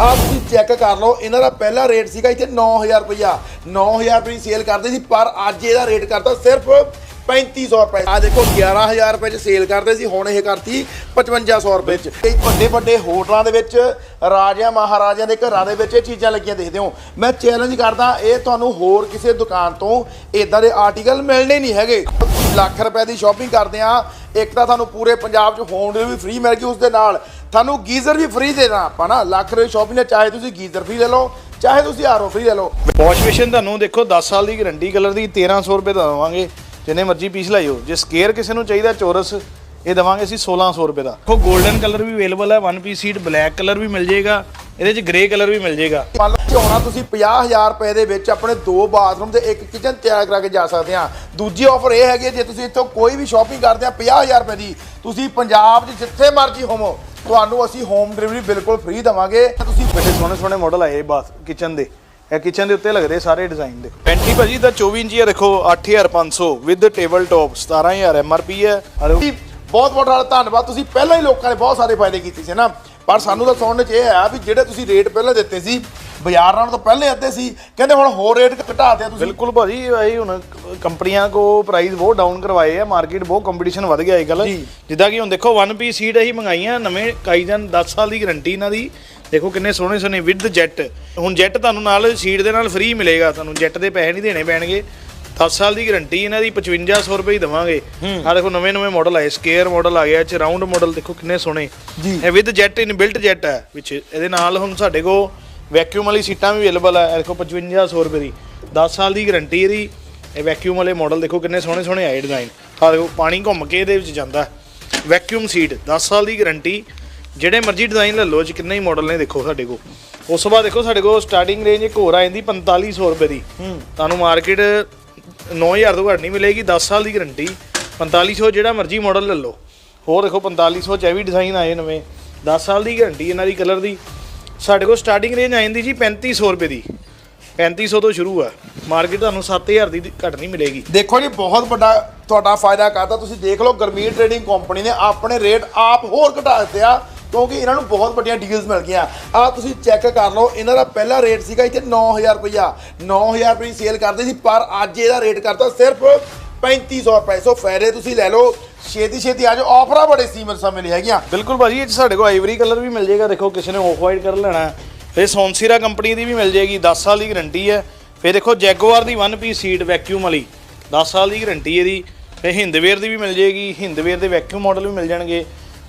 ਆਹ ਤੁਸੀਂ ਚੈੱਕ ਕਰ ਲਓ, ਇਹਨਾਂ ਦਾ ਪਹਿਲਾ ਰੇਟ ਸੀਗਾ ਇੱਥੇ 9000 ਰੁਪਇਆ 9000 ਰੁਪਏ ਦੀ ਸੇਲ ਕਰਦੇ ਸੀ, ਪਰ ਅੱਜ ਇਹਦਾ ਰੇਟ ਕਰਤਾ ਸਿਰਫ 3500 ਰੁਪਏ। ਆ ਦੇਖੋ 11000 ਰੁਪਏ ਚ ਸੇਲ ਕਰਦੇ ਸੀ, ਹੁਣ ਇਹ ਕਰਤੀ 5500 ਰੁਪਏ ਚ। ਕਈ ਵੱਡੇ ਵੱਡੇ ਹੋਟਲਾਂ ਦੇ ਵਿੱਚ, ਰਾਜਿਆਂ, ਮਹਾਰਾਜਿਆਂ ਦੇ ਘਰਾਂ ਦੇ ਵਿੱਚ ਇਹ ਚੀਜ਼ਾਂ ਲੱਗੀਆਂ, ਦੇਖਦੇ ਹੋ। ਮੈਂ ਚੈਲੰਜ ਕਰਦਾ, ਇਹ ਤੁਹਾਨੂੰ ਹੋਰ ਕਿਸੇ ਦੁਕਾਨ ਤੋਂ ਇਦਾਂ ਦੇ ਆਰਟੀਕਲ ਮਿਲਣੇ ਨਹੀਂ ਹੈਗੇ। ਲੱਖ ਰੁਪਏ ਦੀ ਸ਼ਾਪਿੰਗ ਕਰਦੇ ਆ, ਇੱਕ ਤਾਂ ਤੁਹਾਨੂੰ ਪੂਰੇ ਪੰਜਾਬ 'ਚ ਹੋਮ ਡਿਲੀਵਰੀ ਫ੍ਰੀ ਮਿਲ ਗਈ ਉਸ ਦੇ ਨਾਲ ਤੁਹਾਨੂੰ ਗੀਜ਼ਰ ਵੀ ਫ੍ਰੀ ਦੇਣਾ ਆਪਾਂ ਨਾ। ਲੱਖ ਰੁਪਏ ਸ਼ਾਪਿੰਗ ਨੇ ਚਾਹੇ ਤੁਸੀਂ ਗੀਜ਼ਰ ਫ੍ਰੀ ਲੈ ਲਓ ਚਾਹੇ ਤੁਸੀਂ ਆਰਓ ਫ੍ਰੀ ਲੈ ਲਓ। ਵਾਸ਼ ਬੇਸਿਨ ਤੁਹਾਨੂੰ ਦੇਖੋ 10 ਸਾਲ ਦੀ ਗਾਰੰਟੀ ਕਲਰ ਦੀ 1300 ਰੁਪਏ ਦਾ ਦਵਾਂਗੇ। ਜਿੰਨੇ ਮਰਜ਼ੀ ਪੀਸ ਲਾਇਓ। ਜੇ ਸਕੇਅਰ ਕਿਸੇ ਨੂੰ ਚਾਹੀਦਾ ਚੌਰਸ ਇਹ ਦਵਾਂਗੇ ਅਸੀਂ 1600 ਰੁਪਏ ਦਾ। ਦੇਖੋ 골ਡਨ ਕਲਰ ਵੀ ਅਵੇਲੇਬਲ ਹੈ one piece seat black colour ਵੀ ਮਿਲ ਜਾਏਗਾ। ਇਹਦੇ 'ਚ ਗ੍ਰੇ ਕਲਰ ਵੀ ਮਿਲ ਜਾਏਗਾ। ਮੰਨ ਲਓ ਝੋਣਾ ਤੁਸੀਂ 50000 ਰੁਪਏ ਦੇ ਵਿੱਚ ਆਪਣੇ ਦੋ ਬਾਥਰੂਮ ਤੇ ਇੱਕ ਕਿਚਨ ਤਿਆਰ ਕਰਾ ਕੇ ਜਾ ਸਕਦੇ ਆ ਦੂਜੀ ਆਫਰ ਇਹ ਹੈਗੀ ਜੇ ਤੁਸੀਂ ਇੱਥੋਂ ਕੋਈ ਵੀ ਸ਼ਾਪਿੰਗ ਕਰਦੇ ਆ 50000 ਰੁਪਏ ਦੀ ਤੁਸੀਂ ਪੰਜਾਬ 'ਚ ਜਿੱਥੇ ਮਰਜ਼ੀ ਹੋਵੋ ਤੁਹਾਨੂੰ ਅਸੀਂ ਹੋਮ ਡਿਲੀਵਰੀ ਬਿਲਕੁਲ ਫ੍ਰੀ ਦੇਵਾਂਗੇ। ਤੁਸੀਂ ਬੜੇ ਸੋਹਣੇ ਸੋਹਣੇ ਮਾਡਲ ਆਏ ਬਾਥ ਕਿਚਨ ਦੇ। ਇਹ ਕਿਚਨ ਦੇ ਉੱਤੇ ਲੱਗਦੇ ਸਾਰੇ ਡਿਜ਼ਾਈਨ ਦੇਖੋ ਪੈਂਟੀ ਭਾਜੀ ਦਾ 24 ਇੰਚੀ ਆ ਦੇਖੋ 8500 ਵਿਦ ਟੇਬਲ ਟੌਪ 17000 ਐਮਆਰਪੀ ਹੈ। ਬਹੁਤ ਬਹੁਤ ਧੰਨਵਾਦ। ਤੁਸੀਂ ਪਹਿਲਾਂ ਹੀ ਲੋਕਾਂ ਨੇ ਬਹੁਤ ਸਾਰੇ ਫਾਇਦੇ ਕੀਤੇ ਸੀ ਨਾ? ਪਰ ਸਾਨੂੰ ਤਾਂ ਸੁਣਨ 'ਚ ਇਹ ਆਇਆ ਵੀ ਜਿਹੜੇ ਤੁਸੀਂ ਰੇਟ ਪਹਿਲਾਂ ਦਿੱਤੇ ਸੀ ਬਾਜ਼ਾਰ ਨਾਲੋਂ ਤਾਂ ਪਹਿਲੇ ਅੱਧੇ ਸੀ ਕਹਿੰਦੇ ਹੁਣ ਹੋਰ ਰੇਟ ਘਟਾ ਦਿਆ ਤੁਸੀਂ। ਬਿਲਕੁਲ ਭਾਜੀ ਇਹ ਹੁਣ ਕੰਪਨੀਆਂ ਕੋ ਪ੍ਰਾਈਸ ਬਹੁਤ ਡਾਊਨ ਕਰਵਾਏ ਆ ਮਾਰਕੀਟ ਬਹੁਤ ਕੰਪੀਟੀਸ਼ਨ ਵਧ ਗਿਆ ਇਹ ਗੱਲ ਜੀ। ਜਿੱਦਾਂ ਕਿ ਹੁਣ ਦੇਖੋ 1 ਪੀਸ ਸੀਟ ਅਸੀਂ ਮੰਗਾਈਆਂ ਨਵੇਂ ਕਾਈਜਨ 10 ਸਾਲ ਦੀ ਗਾਰੰਟੀ ਇਹਨਾਂ ਦੀ। ਦੇਖੋ ਕਿੰਨੇ ਸੋਹਣੇ ਸੋਹਣੇ ਵਿਦ ਜੈਟ ਹੁਣ ਜੈਟ ਤੁਹਾਨੂੰ ਨਾਲ ਸੀਟ ਦੇ ਨਾਲ ਫ੍ਰੀ ਮਿਲੇਗਾ ਤੁਹਾਨੂੰ ਜੈਟ ਦੇ ਪੈਸੇ ਨਹੀਂ ਦੇਣੇ ਪੈਣਗੇ। 10 ਸਾਲ ਦੀ ਗਾਰੰਟੀ ਇਹਨਾਂ ਦੀ 5500 ਰੁਪਏ ਹੀ ਦਵਾਂਗੇ। ਆ ਦੇਖੋ ਨਵੇਂ ਨਵੇਂ ਮਾਡਲ ਆਏ ਸਕੇਅਰ ਮਾਡਲ ਆ ਗਿਆ ਚ ਰਾਉਂਡ ਮਾਡਲ ਦੇਖੋ ਕਿੰਨੇ ਸੋਹਣੇ। ਇਹ with jet in built jet ਹੈ ਵਿੱਚ ਇਹਦੇ ਨਾਲ ਹੁਣ ਸਾਡੇ ਕੋ ਵੈਕਿਊਮ ਵਾਲੀ ਸੀਟਾਂ ਵੀ ਅਵੇਲੇਬਲ ਹੈ ਇਹ ਦੇਖੋ 5500 ਰੁਪਏ ਦੀ। 10 ਸਾਲ ਦੀ ਗਾਰੰਟੀ ਇਹਦੀ ਇਹ ਵੈਕਿਊਮ ਵਾਲੇ ਮਾਡਲ ਦੇਖੋ ਕਿੰਨੇ ਸੋਹਣੇ ਸੋਹਣੇ ਆਏ ਡਿਜ਼ਾਈਨ ਆ ਦੇਖੋ ਪਾਣੀ ਘੁੰਮ ਕੇ ਇਹਦੇ ਵਿੱਚ ਜਾਂਦਾ। ਵੈਕਿਊਮ ਸੀਟ 10 ਸਾਲ ਦੀ ਗਾਰੰਟੀ ਜਿਹੜੇ ਮਰਜ਼ੀ ਡਿਜ਼ਾਈਨ ਲੈ ਲਓ ਜੀ ਕਿੰਨੇ ਹੀ ਮਾਡਲ ਨੇ ਦੇਖੋ ਸਾਡੇ ਕੋਲ। ਉਸ ਤੋਂ ਬਾਅਦ ਦੇਖੋ ਸਾਡੇ ਕੋਲ ਸਟਾਰਟਿੰਗ ਰੇਂਜ ਇੱਕ ਹੋਰ ਆ ਜਾਂਦੀ 4500 ਰੁਪਏ ਦੀ। ਤੁਹਾਨੂੰ ਮਾਰਕੀਟ 9000 ਤੋਂ ਘੱਟ ਨਹੀਂ ਮਿਲੇਗੀ 10 ਸਾਲ ਦੀ ਗਾਰੰਟੀ। 4500 ਜਿਹੜਾ ਮਰਜ਼ੀ ਮਾਡਲ ਲੈ ਲਓ। ਹੋਰ ਦੇਖੋ 4500 ਚ ਇਹ ਵੀ ਡਿਜ਼ਾਈਨ ਆਏ ਨਵੇਂ। 10 ਸਾਲ ਦੀ ਗਾਰੰਟੀ ਇਹਨਾਂ ਦੀ ਕਲਰ ਦੀ। ਸਾਡੇ ਕੋਲ ਸਟਾਰਟਿੰਗ ਰੇਂਜ ਆ ਜਾਂਦੀ ਜੀ 3500 ਰੁਪਏ ਦੀ। 3500 ਤੋਂ ਸ਼ੁਰੂ ਆ। ਮਾਰਕੀਟ ਤੁਹਾਨੂੰ 7000 ਦੀ ਘੱਟ ਨਹੀਂ ਮਿਲੇਗੀ। ਦੇਖੋ ਜੀ, ਬਹੁਤ ਵੱਡਾ ਤੁਹਾਡਾ ਫਾਇਦਾ ਕਰਦਾ ਤੁਸੀਂ ਦੇਖ ਲਓ ਗਰਮੀਰ ਟ੍ਰੇਡਿੰਗ ਕੰਪਨੀ ਨੇ ਆਪਣੇ ਰੇਟ ਆਪ ਹੋਰ ਘਟਾ ਦਿੱਤੇ ਆ। ਕਿਉਂਕਿ ਇਹਨਾਂ ਨੂੰ ਬਹੁਤ ਵੱਡੀਆਂ ਡੀਲਸ ਮਿਲ ਗਈਆਂ। ਆ ਤੁਸੀਂ ਚੈੱਕ ਕਰ ਲਓ, ਇਹਨਾਂ ਦਾ ਪਹਿਲਾ ਰੇਟ ਸੀਗਾ ਇੱਥੇ 9000 ਰੁਪਇਆ 9000 ਰੁਪਏ ਦੀ ਸੇਲ ਕਰਦੇ ਸੀ, ਪਰ ਅੱਜ ਇਹਦਾ ਰੇਟ ਕਰਤਾ ਸਿਰਫ 3500 ਰੁਪਏ। ਸੋ ਫਾਇਦੇ ਤੁਸੀਂ ਲੈ ਲਓ, ਛੇਤੀ ਛੇਤੀ ਆ ਜਾਓ। ਆਫਰਾਂ ਬੜੇ ਸੀਮਤ ਸਮੇਂ ਲਈ ਹੈਗੀਆਂ। ਬਿਲਕੁਲ ਭਾਜੀ, ਇਹ 'ਚ ਸਾਡੇ ਕੋਲ ਆਈਵਰੀ ਕਲਰ ਵੀ ਮਿਲ ਜਾਏਗਾ। ਦੇਖੋ, ਕਿਸੇ ਨੇ ਆਫ ਵਾਈਟ ਕਰ ਲੈਣਾ ਹੈ। ਇਹ ਸੌਂਸੀਰਾ ਕੰਪਨੀ ਦੀ ਵੀ ਮਿਲ ਜਾਏਗੀ 10 ਸਾਲ ਦੀ ਗਾਰੰਟੀ ਹੈ। ਫਿਰ ਦੇਖੋ ਜੈਗੁਆਰ ਦੀ 1 ਪੀਸ ਸੀਟ ਵੈਕਿਊਮ ਵਾਲੀ 10 ਸਾਲ ਦੀ ਗਾਰੰਟੀ ਇਹਦੀ। ਫਿਰ ਹਿੰਦਵੇਅਰ ਦੀ ਵੀ ਮਿਲ ਜਾਏਗੀ ਹਿੰਦਵੇਅਰ ਦੇ ਵੈਕਿਊਮ ਮਾਡਲ ਵੀ ਮਿਲ ਜਾਣਗੇ।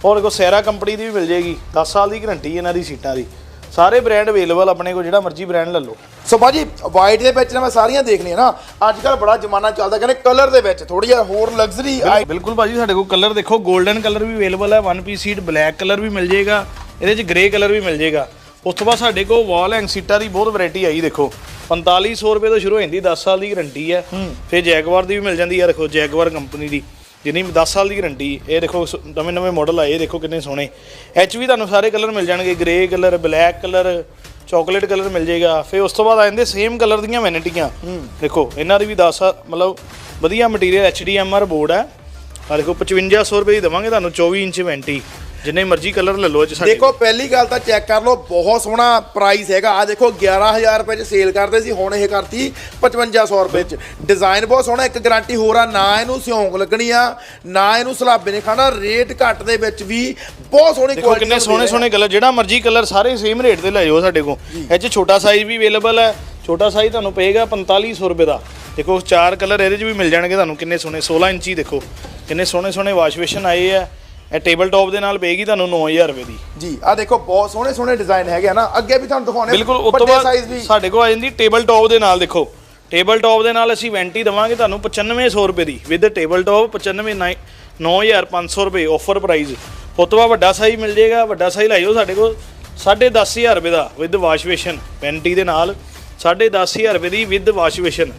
ਔਰ ਦੇਖੋ ਸੈਰਾ ਕੰਪਨੀ ਦੀ ਵੀ ਮਿਲ ਜਾਏਗੀ 10 ਸਾਲ ਦੀ ਗਾਰੰਟੀ ਇਹਨਾਂ ਦੀ ਸੀਟਾਂ ਦੀ। ਸਾਰੇ ਬ੍ਰਾਂਡ ਅਵੇਲੇਬਲ ਆਪਣੇ ਕੋਲ ਜਿਹੜਾ ਮਰਜ਼ੀ ਬ੍ਰਾਂਡ ਲੈ ਲਓ। ਸੋ ਬਾਜੀ ਵਾਈਟ ਦੇ ਵਿੱਚ ਨਾ ਮੈਂ ਸਾਰੀਆਂ ਦੇਖ ਲਈਆਂ ਨਾ ਅੱਜ ਕੱਲ ਬੜਾ ਜ਼ਮਾਨਾ ਚੱਲਦਾ ਕਹਿੰਦੇ ਕਲਰ ਦੇ ਵਿੱਚ ਥੋੜੀ ਜਿਹਾ ਹੋਰ ਲਗਜ਼ਰੀ ਆਈ ਬਿਲਕੁਲ ਭਾਜੀ ਸਾਡੇ ਕੋਲ ਕਲਰ ਦੇਖੋ 골ਡਨ ਕਲਰ ਵੀ ਅਵੇਲੇਬਲ ਹੈ 1 ਪੀਸ ਸੀਟ ਬਲੈਕ ਕਲਰ ਵੀ ਮਿਲ ਜਾਏਗਾ ਇਹਦੇ 'ਚ ਗ੍ਰੇ ਕਲਰ ਵੀ ਮਿਲ ਜਾਏਗਾ। ਉਸ ਤੋਂ ਬਾਅਦ ਸਾਡੇ ਕੋਲ ਵਾਲ ਹੈਂਗ ਸੀਟਾਂ ਦੀ ਬਹੁਤ ਵੈਰਾਈਟੀ ਆਈ ਦੇਖੋ। 4500 ਰੁਪਏ ਤੋਂ ਸ਼ੁਰੂ ਹੋ ਜਾਂਦੀ 10 ਸਾਲ ਦੀ ਗਾਰੰਟੀ ਹੈ। ਫਿਰ ਜੈਗਵਾਰ ਦੀ ਵੀ ਮਿਲ ਜਾਂਦੀ ਹੈ ਦੇਖੋ ਜੈਗਵਾਰ ਕੰਪਨੀ ਦੀ। ਜਿੰਨੀ 10 ਸਾਲ ਦੀ ਗਾਰੰਟੀ ਇਹ ਦੇਖੋ ਨਵੇਂ ਨਵੇਂ ਮਾਡਲ ਆਏ ਇਹ ਦੇਖੋ ਕਿੰਨੇ ਸੋਹਣੇ। ਐਚ ਵੀ ਤੁਹਾਨੂੰ ਸਾਰੇ ਕਲਰ ਮਿਲ ਜਾਣਗੇ grey colour black colour chocolate colour ਮਿਲ ਜਾਏਗਾ। ਫਿਰ ਉਸ ਤੋਂ ਬਾਅਦ ਆ ਜਾਂਦੇ ਸੇਮ ਕਲਰ ਦੀਆਂ ਵੈਨਿਟੀਆਂ ਦੇਖੋ ਇਹਨਾਂ ਦੀ ਵੀ 10 ਮਤਲਬ ਵਧੀਆ ਮਟੀਰੀਅਲ ਐਚਡੀਐਮਆਰ ਬੋਰਡ ਹੈ ਆ। ਦੇਖੋ 5500 ਰੁਪਏ ਦੀ ਦੇਵਾਂਗੇ ਤੁਹਾਨੂੰ 24 ਇੰਚ ਵੈਂਟੀ ਜਿੰਨੇ ਮਰਜ਼ੀ ਕਲਰ ਲੈ ਲਓ 'ਚ ਸਾਡੇ ਦੇਖੋ ਪਹਿਲੀ ਗੱਲ ਤਾਂ ਚੈੱਕ ਕਰ ਲਓ ਬਹੁਤ ਸੋਹਣਾ ਪ੍ਰਾਈਸ ਹੈਗਾ। ਆ ਦੇਖੋ 11000 ਰੁਪਏ ਚ ਸੇਲ ਕਰਦੇ ਸੀ ਹੁਣ ਇਹ ਕਰਤੀ 5500 ਰੁਪਏ ਚ। ਡਿਜ਼ਾਈਨ ਬਹੁਤ ਸੋਹਣਾ ਇੱਕ ਗਾਰੰਟੀ ਹੋਰ ਆ ਨਾ ਇਹਨੂੰ ਸਿਉਂਕ ਲੱਗਣੀ ਆ ਨਾ ਇਹਨੂੰ ਸਲਾਬੇ ਨੇ ਖਾਣਾ ਰੇਟ ਘੱਟ ਦੇ ਵਿੱਚ ਵੀ ਬਹੁਤ ਸੋਹਣੀ ਦੇਖੋ ਕਿੰਨੇ ਸੋਹਣੇ ਸੋਹਣੇ ਕਲਰ ਜਿਹੜਾ ਮਰਜ਼ੀ ਕਲਰ ਸਾਰੇ ਸੇਮ ਰੇਟ ਤੇ ਲੈ ਜਾਓ ਸਾਡੇ ਕੋਲ। ਇਹ 'ਚ ਛੋਟਾ ਸਾਈਜ਼ ਵੀ ਅਵੇਲੇਬਲ ਹੈ। ਛੋਟਾ ਸਾਈਜ਼ ਤੁਹਾਨੂੰ ਪਏਗਾ 4500 ਰੁਪਏ ਦਾ। ਦੇਖੋ ਚਾਰ ਕਲਰ ਇਹਦੇ 'ਚ ਵੀ ਮਿਲ ਜਾਣਗੇ ਤੁਹਾਨੂੰ ਕਿੰਨੇ ਸੋਹਣੇ 16 ਇੰਚੀ ਦੇਖੋ। ਕਿੰਨੇ ਸੋਹਣੇ ਸੋਹਣੇ ਵਾਸ਼ ਬੇਸ਼ਨ ਆਏ ਆ। ਇਹ ਟੇਬਲ ਟੌਪ ਦੇ ਨਾਲ ਪਏਗੀ ਤੁਹਾਨੂੰ 9000 ਰੁਪਏ ਦੀ। ਜੀ ਆ ਦੇਖੋ ਬਹੁਤ ਸੋਹਣੇ ਸੋਹਣੇ ਡਿਜ਼ਾਈਨ ਹੈਗੇ ਆ ਨਾ। ਅੱਗੇ ਵੀ ਤੁਹਾਨੂੰ ਦਿਖਾਉਣੇ ਬਿਲਕੁਲ ਉਸ ਤੋਂ ਬਾਅਦ ਸਾਡੇ ਕੋਲ ਆ ਜਾਂਦੀ ਟੇਬਲ ਟੌਪ ਦੇ ਨਾਲ ਦੇਖੋ। ਟੇਬਲ ਟੌਪ ਦੇ ਨਾਲ ਅਸੀਂ ਵੈਂਟੀ ਦਵਾਂਗੇ ਤੁਹਾਨੂੰ 9500 ਰੁਪਏ ਦੀ। ਵਿਦ ਟੇਬਲ ਟੌਪ 95 9500 ਰੁਪਏ ਆਫਰ ਪ੍ਰਾਈਸ ਉਸ ਤੋਂ ਬਾਅਦ ਵੱਡਾ ਸਾਈਜ਼ ਮਿਲ ਜਾਏਗਾ ਵੱਡਾ ਸਾਈਜ਼ ਲਾਇਓ ਸਾਡੇ ਕੋਲ। 10500 ਰੁਪਏ ਦਾ ਵਿਦ ਵਾਸ਼ ਬੇਸ਼ਨ ਵੈਂਟੀ ਦੇ ਨਾਲ। 10500 ਰੁਪਏ ਦੀ ਵਿਦ ਵਾਸ਼ ਬੇਸ਼ਨ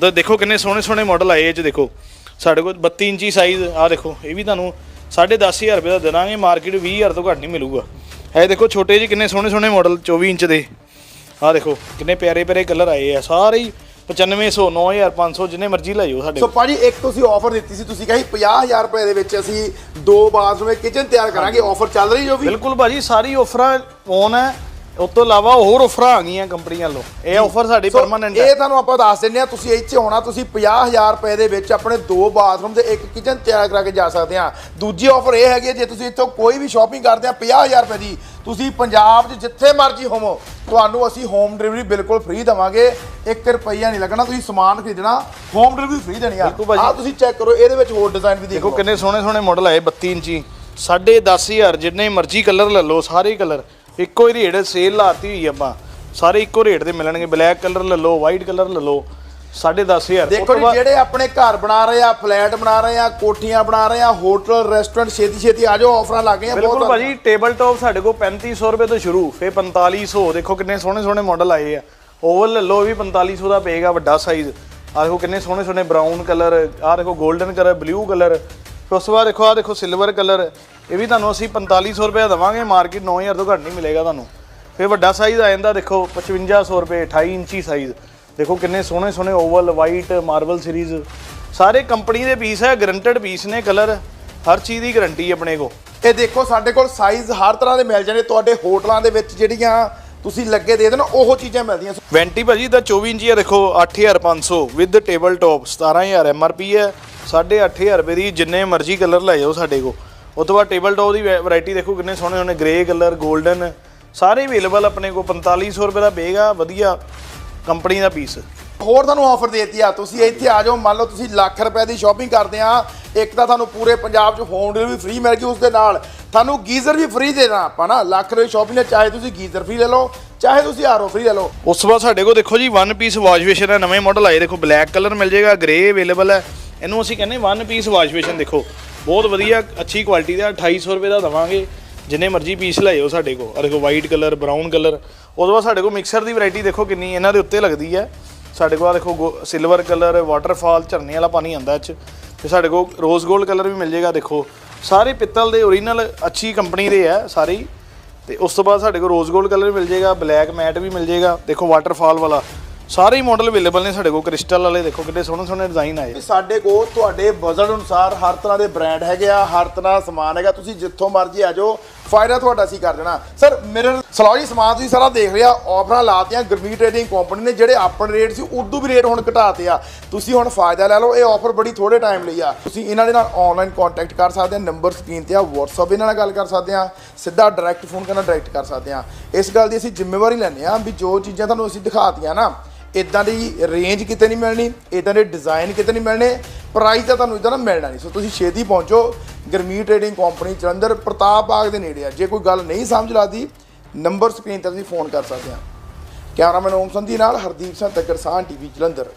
ਤਾਂ ਦੇਖੋ ਕਿੰਨੇ ਸੋਹਣੇ ਸੋਹਣੇ ਮਾਡਲ ਆਏ ਇਹ ਚ ਦੇਖੋ। ਸਾਡੇ ਕੋਲ 32 ਇੰਚੀ ਸਾਈਜ਼ ਆ ਦੇਖੋ ਇਹ ਵੀ ਤੁਹਾਨੂੰ 10500 ਰੁਪਏ ਦਾ ਦੇਵਾਂਗੇ ਮਾਰਕੀਟ 20000 ਤੋਂ ਘੱਟ ਨਹੀਂ ਮਿਲੂਗਾ। ਇਹ ਦੇਖੋ ਛੋਟੇ ਜਿਹੇ ਕਿੰਨੇ ਸੋਹਣੇ ਸੋਹਣੇ ਮਾਡਲ 24 ਇੰਚ ਦੇ। ਆਹ ਦੇਖੋ ਕਿੰਨੇ ਪਿਆਰੇ ਪਿਆਰੇ ਕਲਰ ਆਏ ਆ। ਸਾਰੇ ਹੀ 9500 9500 ਜਿੰਨੇ ਮਰਜ਼ੀ ਲੈ ਜਾਓ ਸਾਡੇ ਸੋ ਭਾਜੀ ਇੱਕ ਤੁਸੀਂ ਆਫਰ ਦਿੱਤੀ ਸੀ ਤੁਸੀਂ ਕਹੀ 50000 ਰੁਪਏ ਦੇ ਵਿੱਚ ਅਸੀਂ ਦੋ ਬਾਥਰੂਮ ਕਿਚਨ ਤਿਆਰ ਕਰਾਂਗੇ। ਆਫਰ ਚੱਲ ਰਹੀ ਜੋ ਵੀ? ਬਿਲਕੁਲ ਭਾਜੀ ਸਾਰੀ ਆਫਰਾਂ ਔਨ ਹੈ ਉਸ ਤੋਂ ਇਲਾਵਾ ਹੋਰ ਆਫਰਾਂ ਆ ਗਈਆਂ ਕੰਪਨੀਆਂ ਵੱਲੋਂ। ਇਹ ਆਫਰ ਸਾਡੀ ਸੋ ਪਰਮਾਨੈਂਟ ਹੈ ਇਹ ਤੁਹਾਨੂੰ ਆਪਾਂ ਦੱਸ ਦਿੰਨੇ ਆ ਤੁਸੀਂ ਇੱਥੇ ਆਉਣਾ ਤੁਸੀਂ 50000 ਰੁਪਏ ਦੇ ਵਿੱਚ ਆਪਣੇ ਦੋ ਬਾਥਰੂਮ ਤੇ ਇੱਕ ਕਿਚਨ ਤਿਆਰ ਕਰਾ ਕੇ ਜਾ ਸਕਦੇ ਆ ਦੂਜੀ ਆਫਰ ਇਹ ਹੈਗੀ ਹੈ, ਜੇ ਤੁਸੀਂ ਇੱਥੋਂ ਕੋਈ ਵੀ ਸ਼ਾਪਿੰਗ ਕਰਦੇ ਆ 50000 ਰੁਪਏ ਦੀ ਤੁਸੀਂ ਪੰਜਾਬ 'ਚ ਜਿੱਥੇ ਮਰਜ਼ੀ ਹੋਵੋ ਤੁਹਾਨੂੰ ਅਸੀਂ ਹੋਮ ਡਿਲੀਵਰੀ ਬਿਲਕੁਲ ਫ੍ਰੀ ਦਵਾਂਗੇ। 1 ਰੁਪਈਆ ਨਹੀਂ ਲੱਗਣਾ ਤੁਸੀਂ ਸਮਾਨ ਖਰੀਦਣਾ ਹੋਮ ਡਿਲੀਵਰੀ ਫ੍ਰੀ ਦੇਣੀ ਆ। ਬਿਲਕੁਲ ਭਾਜੀ। ਆ ਤੁਸੀਂ ਚੈੱਕ ਕਰੋ ਇਹਦੇ ਵਿੱਚ ਹੋਰ ਡਿਜ਼ਾਈਨ ਵੀ ਦੇਖੋ ਦੇਖੋ ਕਿੰਨੇ ਸੋਹਣੇ ਸੋਹਣੇ ਮਾਡਲ ਆਏ 32 ਇੰਚੀ 10500 ਜਿੰਨੇ ਮਰਜ਼ੀ ਕਲਰ ਲੈ ਲਓ ਸਾਰੇ ਕਲਰ ਇੱਕੋ ਹੀ ਰੇਟ ਸੇਲ ਲਾਤੀ ਹੋਈ ਆਪਾਂ। ਸਾਰੇ ਇੱਕੋ ਰੇਟ ਦੇ ਮਿਲਣਗੇ। ਬਲੈਕ ਕਲਰ ਲੈ ਲਓ ਵਾਈਟ ਕਲਰ ਲੈ ਲਓ 10500 ਦੇਖੋ ਜੀ ਜਿਹੜੇ ਆਪਣੇ ਘਰ ਬਣਾ ਰਹੇ ਆ ਫਲੈਟ ਬਣਾ ਰਹੇ ਆ ਕੋਠੀਆਂ ਬਣਾ ਰਹੇ ਆ ਹੋਟਲ ਰੈਸਟੋਰੈਂਟ ਛੇਤੀ ਛੇਤੀ ਆ ਜਾਓ ਆਫਰਾਂ ਲੱਗ ਗਈਆਂ ਬਿਲਕੁਲ ਭਾਜੀ ਟੇਬਲ ਟਾਪ ਸਾਡੇ ਕੋਲ 3500 ਰੁਪਏ ਤੋਂ ਸ਼ੁਰੂ ਫੇ 4500 ਦੇਖੋ ਕਿੰਨੇ ਸੋਹਣੇ ਸੋਹਣੇ ਮਾਡਲ ਆਏ ਆ। ਓਵਲ ਲੈ ਲਓ ਵੀ 4500 ਦਾ ਪਏਗਾ ਵੱਡਾ ਸਾਈਜ਼ ਆ ਦੇਖੋ ਕਿੰਨੇ ਸੋਹਣੇ ਸੋਹਣੇ ਬਰਾਊਨ ਕਲਰ ਆ ਦੇਖੋ 골ਡਨ ਕਲਰ ਬਲੂ ਕਲਰ ਫਿਰ ਉਸ ਤੋਂ ਬਾਅਦ ਦੇਖੋ ਆ ਦੇਖੋ ਸਿਲਵਰ ਕਲਰ ਇਹ ਵੀ ਤੁਹਾਨੂੰ ਅਸੀਂ 4500 ਰੁਪਏ ਦੇਵਾਂਗੇ ਮਾਰਕੀਟ 9000 ਤੋਂ ਘੱਟ ਨਹੀਂ ਮਿਲੇਗਾ ਤੁਹਾਨੂੰ। ਫਿਰ ਵੱਡਾ ਸਾਈਜ਼ ਆ ਜਾਂਦਾ ਦੇਖੋ 5500 ਰੁਪਏ 28 ਇੰਚੀ ਸਾਈਜ਼ ਦੇਖੋ ਕਿੰਨੇ ਸੋਹਣੇ ਸੋਹਣੇ ਓਵਲ ਵਾਈਟ ਮਾਰਬਲ ਸੀਰੀਜ਼ ਸਾਰੇ ਕੰਪਨੀ ਦੇ ਪੀਸ ਹੈ ਗਰੰਟਡ ਪੀਸ ਨੇ ਕਲਰ ਹਰ ਚੀਜ਼ ਦੀ ਗਾਰੰਟੀ ਆਪਣੇ ਕੋ ਇਹ ਦੇਖੋ ਸਾਡੇ ਕੋਲ ਸਾਈਜ਼ ਹਰ ਤਰ੍ਹਾਂ ਦੇ ਮਿਲ ਜਾਣੇ ਤੁਹਾਡੇ ਹੋਟਲਾਂ ਦੇ ਵਿੱਚ ਜਿਹੜੀਆਂ ਤੁਸੀਂ ਲੱਗੇ ਦੇ ਦੇਣ ਉਹ ਚੀਜ਼ਾਂ ਮਿਲਦੀਆਂ। ਵੈਂਟੀ ਭਾਜੀ ਦਾ 24 ਇੰਚੀ ਆ ਦੇਖੋ 8500 ਵਿਦ ਟੇਬਲ ਟਾਪ 17000 ਐਮਆਰਪੀ ਹੈ। 8500 ਰੁਪਏ ਦੀ ਜਿੰਨੇ ਮਰਜ਼ੀ ਕਲਰ ਲੈ ਜਾਓ ਸਾਡੇ ਕੋ ਉਸ ਤੋਂ ਬਾਅਦ ਟੇਬਲ ਟਾਪ ਦੀ ਵੈਰਾਈਟੀ ਦੇਖੋ ਕਿੰਨੇ ਸੋਹਣੇ ਸੋਹਣੇ ਗ੍ਰੇ ਕਲਰ 골ਡਨ ਸਾਰੇ ਅਵੇਲੇਬਲ ਆਪਣੇ ਕੋ 4500 ਰੁਪਏ ਦਾ ਪਏਗਾ ਵਧੀਆ ਕੰਪਨੀ ਦਾ ਪੀਸ ਹੋਰ ਤੁਹਾਨੂੰ ਆਫਰ ਦੇਤੀ ਆ ਤੁਸੀਂ ਇੱਥੇ ਆ ਜਾਓ ਮੰਨ ਲਓ ਤੁਸੀਂ ਲੱਖ ਰੁਪਏ ਦੀ ਸ਼ਾਪਿੰਗ ਕਰਦੇ ਆ ਇੱਕ ਤਾਂ ਤੁਹਾਨੂੰ ਪੂਰੇ ਪੰਜਾਬ 'ਚ ਹੋਮ ਡਿਲੀਵਰੀ ਫ੍ਰੀ ਮਿਲ ਗਈ ਉਸ ਦੇ ਨਾਲ। ਤੁਹਾਨੂੰ ਗੀਜ਼ਰ ਵੀ ਫ੍ਰੀ ਦੇਣਾ ਆਪਾਂ ਨਾ ਲੱਖ ਰੁਪਏ ਸ਼ਾਪਿੰਗ ਚਾਹੇ ਤੁਸੀਂ ਗੀਜ਼ਰ ਫ੍ਰੀ ਲੈ ਲਓ ਚਾਹੇ ਤੁਸੀਂ ਆਰਓ ਫ੍ਰੀ ਲੈ ਲਓ। ਉਸ ਤੋਂ ਬਾਅਦ ਸਾਡੇ ਕੋਲ ਦੇਖੋ ਜੀ ਵਨ ਪੀਸ ਵਾਸ਼ ਬੇਸ਼ਨ ਹੈ ਨਵੇਂ ਮਾਡਲ ਆਏ ਦੇਖੋ ਬਲੈਕ ਕਲਰ ਮਿਲ ਜਾਏਗਾ ਗ੍ਰੇ ਅਵੇਲੇਬਲ ਹੈ। ਇਹਨੂੰ ਅਸੀਂ ਕਹਿੰਦੇ ਵਨ ਪੀਸ ਵਾਸ਼ ਬੇਸ਼ਨ ਦੇਖੋ। ਬਹੁਤ ਵਧੀਆ, ਅੱਛੀ ਕੁਆਲਿਟੀ ਦਾ 2800 ਰੁਪਏ ਦਾ ਦਵਾਂਗੇ। ਜਿੰਨੇ ਮਰਜ਼ੀ ਪੀਸ ਲੈ ਸਾਡੇ ਕੋਲ। ਆ ਦੇਖੋ ਵਾਈਟ ਕਲਰ ਬਰਾਊਨ ਕਲਰ ਉਸ ਤੋਂ ਬਾਅਦ ਸਾਡੇ ਕੋਲ ਮਿਕਸਰ ਦੀ ਵੈਰਾਈਟੀ ਦੇਖੋ ਕਿੰਨੀ, ਇਹਨਾਂ ਦੇ ਉੱਤੇ ਲੱਗਦੀ ਹੈ। ਸਾਡੇ ਕੋਲ ਆਹ ਦੇਖੋ ਸਿਲਵਰ ਕਲਰ ਵਾਟਰਫਾਲ ਝਰਨੇ ਵਾਲਾ ਪਾਣੀ ਆਂਦਾ ਇਹ ਚ। ਤੇ ਸਾਡੇ ਕੋਲ ਰੋਜ਼ 골ਡ ਕਲਰ ਵੀ ਮਿਲ ਜਾਏਗਾ, ਦੇਖੋ। ਸਾਰੇ ਪਿੱਤਲ ਦੇ ਓਰੀਜਨਲ ਅੱਛੀ ਕੰਪਨੀ ਦੇ ਆ ਸਾਰੇ ਹੀ। ਤੇ ਉਸ ਤੋਂ ਬਾਅਦ ਸਾਡੇ ਕੋਲ ਰੋਜ਼ 골ਡ ਕਲਰ ਮਿਲ ਜਾਏਗਾ ਬਲੈਕ ਮੈਟ ਵੀ ਮਿਲ ਜਾਏਗਾ। ਦੇਖੋ ਵਾਟਰਫਾਲ ਵਾਲਾ। ਸਾਰੇ ਹੀ ਮਾਡਲ ਅਵੇਲੇਬਲ ਨੇ ਸਾਡੇ ਕੋਲ ਕ੍ਰਿਸਟਲ ਵਾਲੇ ਦੇਖੋ ਕਿੰਨੇ ਸੋਹਣੇ ਸੋਹਣੇ ਡਿਜ਼ਾਈਨ ਆਏ। ਵੀ ਸਾਡੇ ਕੋਲ ਤੁਹਾਡੇ ਬਜਟ ਅਨੁਸਾਰ ਹਰ ਤਰ੍ਹਾਂ ਦੇ ਬ੍ਰਾਂਡ ਹੈਗੇ ਆ, ਹਰ ਤਰ੍ਹਾਂ ਦਾ ਸਮਾਨ ਹੈਗਾ, ਤੁਸੀਂ ਜਿੱਥੋਂ ਮਰਜ਼ੀ ਆ ਜਾਓ, ਫਾਇਦਾ ਤੁਹਾਡਾ ਅਸੀਂ ਕਰ ਦੇਣਾ। ਸਰ ਮੇਰੇ ਸਲਾਹ ਜੀ, ਸਮਾਨ ਤੁਸੀਂ ਸਾਰਾ ਦੇਖ ਲਿਆ ਆਫਰਾਂ ਲਾਤੀਆਂ, ਗਰਮੀ ਟ੍ਰੇਡਿੰਗ ਕੰਪਨੀ ਨੇ ਜਿਹੜੇ ਆਪਣੇ ਰੇਟ ਸੀ, ਉਦੋਂ ਵੀ ਰੇਟ ਹੁਣ ਘਟਾਤੇ ਆ। ਤੁਸੀਂ ਹੁਣ ਫਾਇਦਾ ਲੈ ਲਓ, ਇਹ ਆਫਰ ਬੜੀ ਥੋੜੇ ਟਾਈਮ ਲਈ ਆ। ਤੁਸੀਂ ਇਹਨਾਂ ਦੇ ਨਾਲ ਆਨਲਾਈਨ ਕੰਟੈਕਟ ਕਰ ਸਕਦੇ ਆ ਨੰਬਰ ਸਕਰੀਨ ਤੇ ਆ, WhatsApp ਇਹਨਾਂ ਨਾਲ ਗੱਲ ਕਰ ਸਕਦੇ ਆ, ਸਿੱਧਾ ਡਾਇਰੈਕਟ ਫੋਨ ਕਰਨਾ ਡਾਇਰੈਕਟ ਕਰ ਸਕਦੇ ਆ। ਇਸ ਗੱਲ ਦੀ ਅਸੀਂ ਜ਼ਿੰਮੇਵਾਰੀ ਲੈਂਦੇ ਆ ਵੀ ਜੋ ਚੀਜ਼ਾਂ ਤੁਹਾਨੂੰ ਅਸੀਂ ਦਿਖਾਤੀਆਂ ਨਾ ਇਦਾਂ ਦੀ ਰੇਂਜ ਕਿਤੇ ਨਹੀਂ ਮਿਲਣੀ ਇਦਾਂ ਦੇ ਡਿਜ਼ਾਈਨ ਕਿਤੇ ਨਹੀਂ ਮਿਲਣੇ ਪ੍ਰਾਈਸ ਤਾਂ ਤੁਹਾਨੂੰ ਇਦਾਂ ਦਾ ਮਿਲਣਾ ਨਹੀਂ। ਸੋ ਤੁਸੀਂ ਛੇਤੀ ਪਹੁੰਚੋ, ਗਰਮੀ ਟ੍ਰੇਡਿੰਗ ਕੰਪਨੀ ਜਲੰਧਰ, ਪ੍ਰਤਾਪ ਬਾਗ ਦੇ ਨੇੜੇ ਆ। ਜੇ ਕੋਈ ਗੱਲ ਨਹੀਂ ਸਮਝ ਲੱਗਦੀ ਨੰਬਰ ਸਕਰੀਨ ਤੇ ਤੁਸੀਂ ਫੋਨ ਕਰ ਸਕਦੇ ਆ। ਕੈਮਰਾਮੈਨ ਓਮ ਸੰਧੀ ਨਾਲ ਹਰਦੀਪ ਸਿੰਘ ਤੱਕਰ ਸਾਹ ਟੀਵੀ ਜਲੰਧਰ।